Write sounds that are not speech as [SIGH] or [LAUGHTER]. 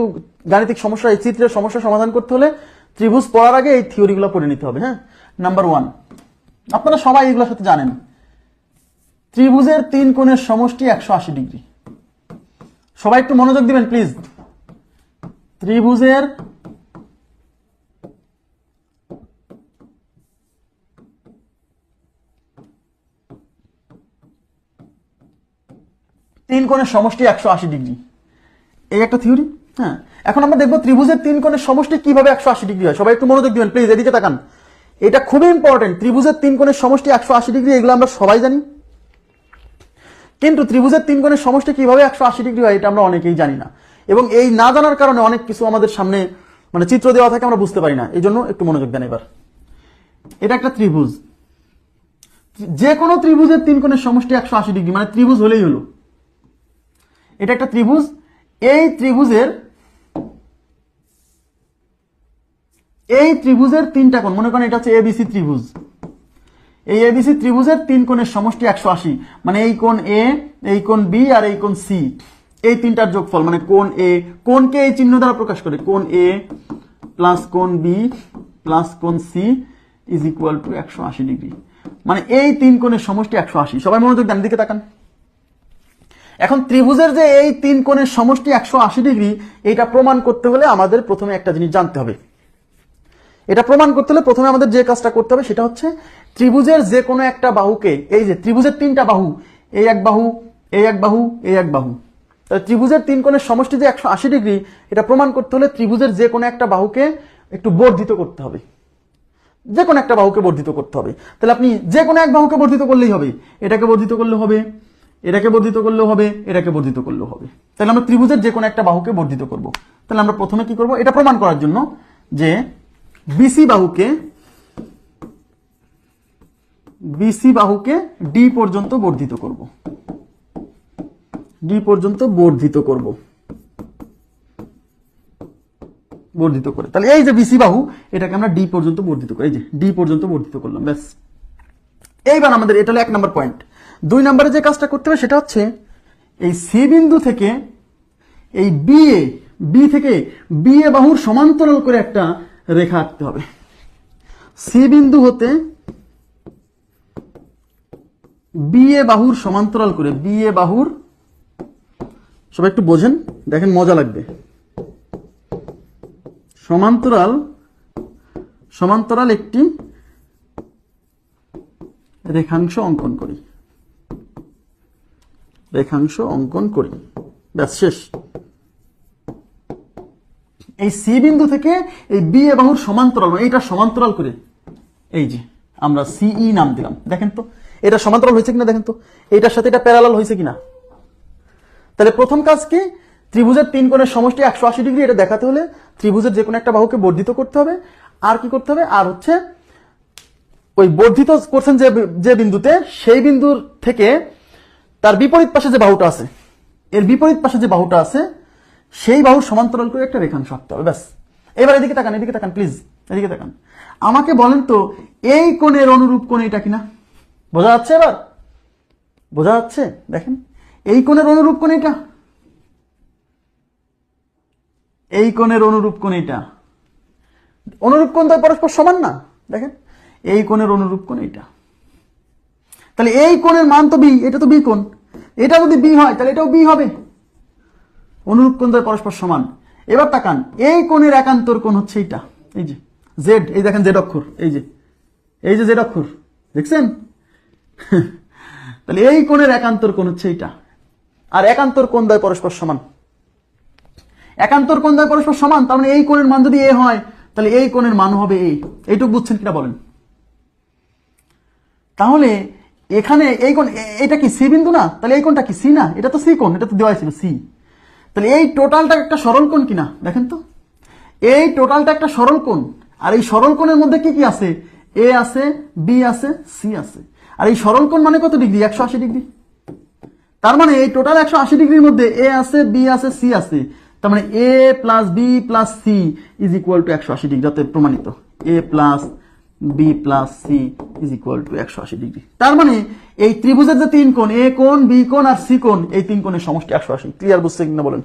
একটু গাণিতিক সমস্যা, এই চিত্রের সমস্যা সমাধান করতে হলে ত্রিভুজ পড়ার আগে এই থিওরিগুলো পড়ে নিতে হবে হ্যাঁ? নাম্বার ওয়ান আপনারা সবাই এগুলোর সাথে জানেন। ত্রিভুজের তিন কোণের সমষ্টি একশো আশি ডিগ্রি। সবাই একটু মনোযোগ দিবেন প্লিজ ত্রিভুজের তিন কোণের সমষ্টি একশো আশি ডিগ্রি। এই একটা থিওরি? হ্যাঁ এখন আমরা দেখব ত্রিভুজের তিন কোণের সমষ্টি কীভাবে একশো আশি ডিগ্রি হয়। সবাই একটু মনোযোগ দিবেন প্লিজ এদিকে তাকান। এটা খুবই ইম্পর্টেন্ট ত্রিভুজের তিন কোণের সমষ্টি একশো আশি ডিগ্রি, এগুলো আমরা সবাই জানি। কিন্তু ত্রিভুজের তিন কোণের সমষ্টি কীভাবে একশো আশি ডিগ্রি হয়, এটা আমরা অনেকেই জানি না। এবং এই না জানার কারণে অনেক কিছু আমাদের সামনে মানে চিত্র দেওয়া থাকে, আমরা বুঝতে পারি না। এই জন্য একটু মনোযোগ দেন এবার। এটা একটা ত্রিভুজ। যে কোনো ত্রিভুজের তিন কোণের সমষ্টি একশো আশি ডিগ্রি মানে ত্রিভুজ হলেই হলো। এটা একটা ত্রিভুজ। এই ত্রিভুজের এই ত্রিভুজের তিনটা কোণ, মনে করেন এটা হচ্ছে এবিসি ত্রিভুজ। এই এবিসি ত্রিভুজের তিন কোণের সমষ্টি একশো আশি মানে এই কোণ এ এই কোণ বি আর এই কোণ সি এই তিনটার যোগফল মানে কোণ এ কোণকে এই চিহ্ন দ্বারা প্রকাশ করে, কোণ এ প্লাস কোণ বি প্লাস কোণ সি ইজ ইকুয়াল টু একশো আশি ডিগ্রি মানে এই তিন কোণের সমষ্টি একশো আশি। সবাই মনোযোগ দেন, দিকে তাকান। এখন ত্রিভুজের যে এই তিন কোণের সমষ্টি একশো আশি ডিগ্রি এটা প্রমাণ করতে হলে আমাদের প্রথমে একটা জিনিস জানতে হবে। এটা প্রমাণ করতে হলে প্রথমে আমাদের যে কাজটা করতে হবে সেটা হচ্ছে ত্রিভুজের যে কোনো একটা বাহুকে, এই যে ত্রিভুজের তিনটা বাহু, এই এক বাহু, এই এক বাহু, এই এক বাহু। তাহলে ত্রিভুজের তিন কোণের সমষ্টি যে একশো আশি ডিগ্রি, এটা প্রমাণ করতে হলে ত্রিভুজের যে কোনো একটা বাহুকে একটু বর্ধিত করতে হবে। যে কোনো একটা বাহুকে বর্ধিত করতে হবে। তাহলে আপনি যে কোনো এক বাহুকে বর্ধিত করলেই হবে। এটাকে বর্ধিত করলে হবে, এটাকে বর্ধিত করলেও হবে, এটাকে বর্ধিত করলেও হবে। তাহলে আমরা ত্রিভুজের যে কোনো একটা বাহুকে বর্ধিত করব। তাহলে আমরা প্রথমে কি করব? এটা প্রমাণ করার জন্য যে বিসি বাহুকে বিসি বাহুকে ডি পর্যন্ত বর্ধিত করব। ডি পর্যন্ত বর্ধিত করব। বর্ধিত করে। তাহলে এই যে বিসি বাহু, এটাকে আমরা ডি পর্যন্ত বর্ধিত করি। এই যে ডি পর্যন্ত বর্ধিত করলাম, ব্যাস। এইবার আমাদের এটা হলো এক নম্বর পয়েন্ট দুই নম্বরে যে কাজটা করতে হবে সেটা হচ্ছে, এই সি বিন্দু থেকে এই বি এ বি থেকে বি এ বাহুর সমান্তরাল করে একটা রেখা আঁকতে হবে। সি বিন্দু হতে বি এ বাহুর সমান্তরাল করে, বি এ বাহুর, সবাই একটু বোঝেন, দেখেন মজা লাগবে। সমান্তরাল সমান্তরাল একটি রেখাংশ অঙ্কন করি। রেখাংশ অঙ্কন করি। ব্যাস, শেষ। এই সি বিন্দু থেকে এই বি এ বাহুর সমান্তরাল মানে এইটা সমান্তরাল করে। এই যে, আমরা সিই নাম দিলাম। দেখেন তো, এটা সমান্তরাল হয়েছে কিনা দেখেন তো? এইটার সাথে এটা প্যারালাল হয়েছে কিনা? তাহলে প্রথম কাজ কি? ত্রিভুজের তিন কোণের সমষ্টি একশো আশি ডিগ্রি, এটা দেখাতে হলে ত্রিভুজের যে কোনো একটা বাহুকে বর্ধিত করতে হবে। আর কি করতে হবে? আর হচ্ছে, ওই বর্ধিত করছেন যে যে বিন্দুতে, সেই বিন্দুর থেকে তার বিপরীত পাশে যে বাহুটা আছে, এর বিপরীত পাশে যে বাহুটা আছে সেই বাহুর সমান্তরাল করে একটা রেখাংশ আঁকতে হবে, ব্যাস। এবার এদিকে তাকান এদিকে তাকান প্লিজ এদিকে তাকান। আমাকে বলেন তো, এই কোণের অনুরূপ কোণ এটা কিনা? বোঝা যাচ্ছে এবার? বোঝা যাচ্ছে? দেখেন, এই কোণের অনুরূপ কোণ এটা। এই কোণের অনুরূপ কোণ এটা। অনুরূপ কোণ তো পরস্পর সমান না, দেখেন। এই কোণের অনুরূপ কোণ এটা। তাহলে এই কোণের মান তো বি এটা তো বি কোণ। এটা যদি বি হয়, তাহলে এটাও বি হবে। অনুরূপ কোণ দ্বয় পরস্পর সমান? এবার তাকান, এই কোণের একান্তর কোণ হচ্ছে এইটা। এই যে জেড এই দেখেন জেড অক্ষর, এই যে এই যে জেড অক্ষর, দেখছেন? [LAUGHS] তাহলে এই কোণের একান্তর কোণ হচ্ছে এইটা। আর একান্তর কোণ দ্বয় পরস্পর সমান? একান্তর কোণ দ্বয় পরস্পর সমান, তার মানে এই কোণের মান যদি এ হয়, তাহলে এই কোণের মান হবে এই এইটুকু বুঝছেন কিনা বলেন? তাহলে এখানে এই কোণ এটা কি সি বিন্দু না? তাহলে এই কোণটা কি সি না? এটা তো সি কোণ, এটা তো দেওয়া ছিল সি। তাহলে এই টোটালটা একটা সরল কোণ কিনা? দেখেন তো। এই টোটালটা একটা সরল কোণ। আর এই সরল কোণের মধ্যে কি কি আছে? এ আছে, বি আছে, সি আছে। আর এই সরল কোণ মানে কত ডিগ্রি? একশো আশি ডিগ্রি। তার মানে এই টোটাল একশো আশি ডিগ্রির মধ্যে এ আছে, বি আছে, সি আছে। তার মানে A plus B plus C is equal to একশো আশি ডিগ্রি প্রমাণিত। A plus B plus C is equal to একশো আশি ডিগ্রি তার মানে এই ত্রিভুজের যে তিন কোণ, এ কোণ বি কোণ আর সি কোণ, এই তিন কোণের সমষ্টি একশো আশি। ক্লিয়ার বুঝছে কিনা বলেন?